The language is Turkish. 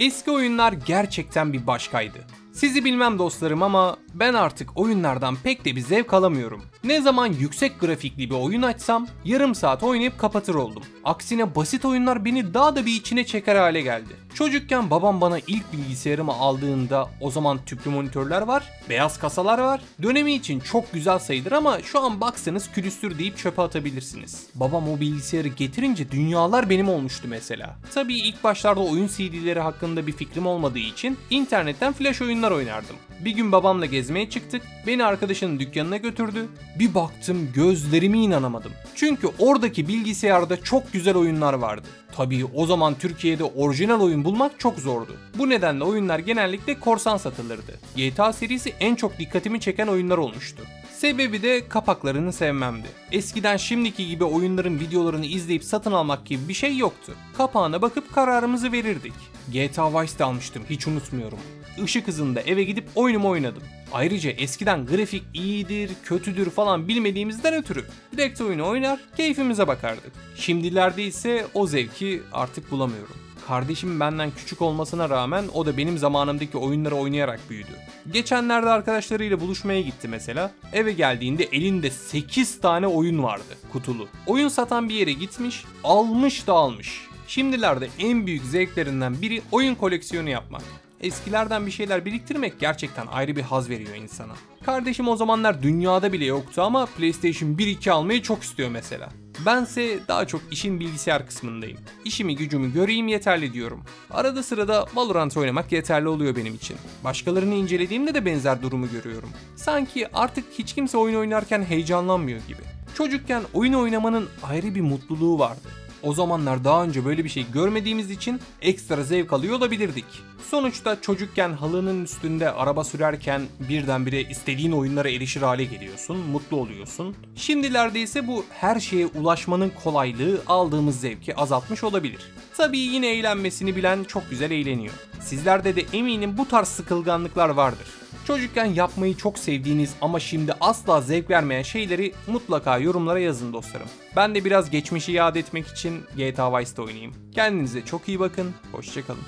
Eski oyunlar gerçekten bir başkaydı. Sizi bilmem dostlarım ama ben artık oyunlardan pek de bir zevk alamıyorum. Ne zaman yüksek grafikli bir oyun açsam yarım saat oynayıp kapatır oldum. Aksine basit oyunlar beni daha da bir içine çeker hale geldi. Çocukken babam bana ilk bilgisayarımı aldığında o zaman tüplü monitörler var, beyaz kasalar var. Dönemi için çok güzel sayılır ama şu an baksanız külüstür deyip çöpe atabilirsiniz. Babam o bilgisayarı getirince dünyalar benim olmuştu mesela. Tabii ilk başlarda oyun CD'leri hakkında bir fikrim olmadığı için internetten flash oyunlar oynardım. Bir gün babamla gezmeye çıktık. Beni arkadaşının dükkanına götürdü. Bir baktım gözlerime inanamadım. Çünkü oradaki bilgisayarda çok güzel oyunlar vardı. Tabii o zaman Türkiye'de orijinal oyun bulmak çok zordu. Bu nedenle oyunlar genellikle korsan satılırdı. GTA serisi en çok dikkatimi çeken oyunlar olmuştu. Sebebi de kapaklarını sevmemdi. Eskiden şimdiki gibi oyunların videolarını izleyip satın almak gibi bir şey yoktu. Kapağına bakıp kararımızı verirdik. GTA Vice'de almıştım hiç unutmuyorum. Işık hızında eve gidip oyunumu oynadım. Ayrıca eskiden grafik iyidir, kötüdür falan bilmediğimizden ötürü direkt oyunu oynar, keyfimize bakardık. Şimdilerde ise o zevki artık bulamıyorum. Kardeşim benden küçük olmasına rağmen o da benim zamanımdaki oyunları oynayarak büyüdü. Geçenlerde arkadaşlarıyla buluşmaya gitti mesela. Eve geldiğinde elinde 8 tane oyun vardı kutulu. Oyun satan bir yere gitmiş, almış da almış. Şimdilerde en büyük zevklerinden biri oyun koleksiyonu yapmak. Eskilerden bir şeyler biriktirmek gerçekten ayrı bir haz veriyor insana. Kardeşim o zamanlar dünyada bile yoktu ama PlayStation 1-2 almayı çok istiyor mesela. Bense daha çok işin bilgisayar kısmındayım. İşimi gücümü göreyim yeterli diyorum. Arada sırada Valorant oynamak yeterli oluyor benim için. Başkalarını incelediğimde de benzer durumu görüyorum. Sanki artık hiç kimse oyun oynarken heyecanlanmıyor gibi. Çocukken oyun oynamanın ayrı bir mutluluğu vardı. O zamanlar daha önce böyle bir şey görmediğimiz için ekstra zevk alıyor olabilirdik. Sonuçta çocukken halının üstünde araba sürerken birdenbire istediğin oyunlara erişir hale geliyorsun, mutlu oluyorsun. Şimdilerde ise bu her şeye ulaşmanın kolaylığı aldığımız zevki azaltmış olabilir. Tabii yine eğlenmesini bilen çok güzel eğleniyor. Sizlerde de eminim bu tarz sıkılganlıklar vardır. Çocukken yapmayı çok sevdiğiniz ama şimdi asla zevk vermeyen şeyleri mutlaka yorumlara yazın dostlarım. Ben de biraz geçmişi yad etmek için GTA Vice'da oynayayım. Kendinize çok iyi bakın, hoşçakalın.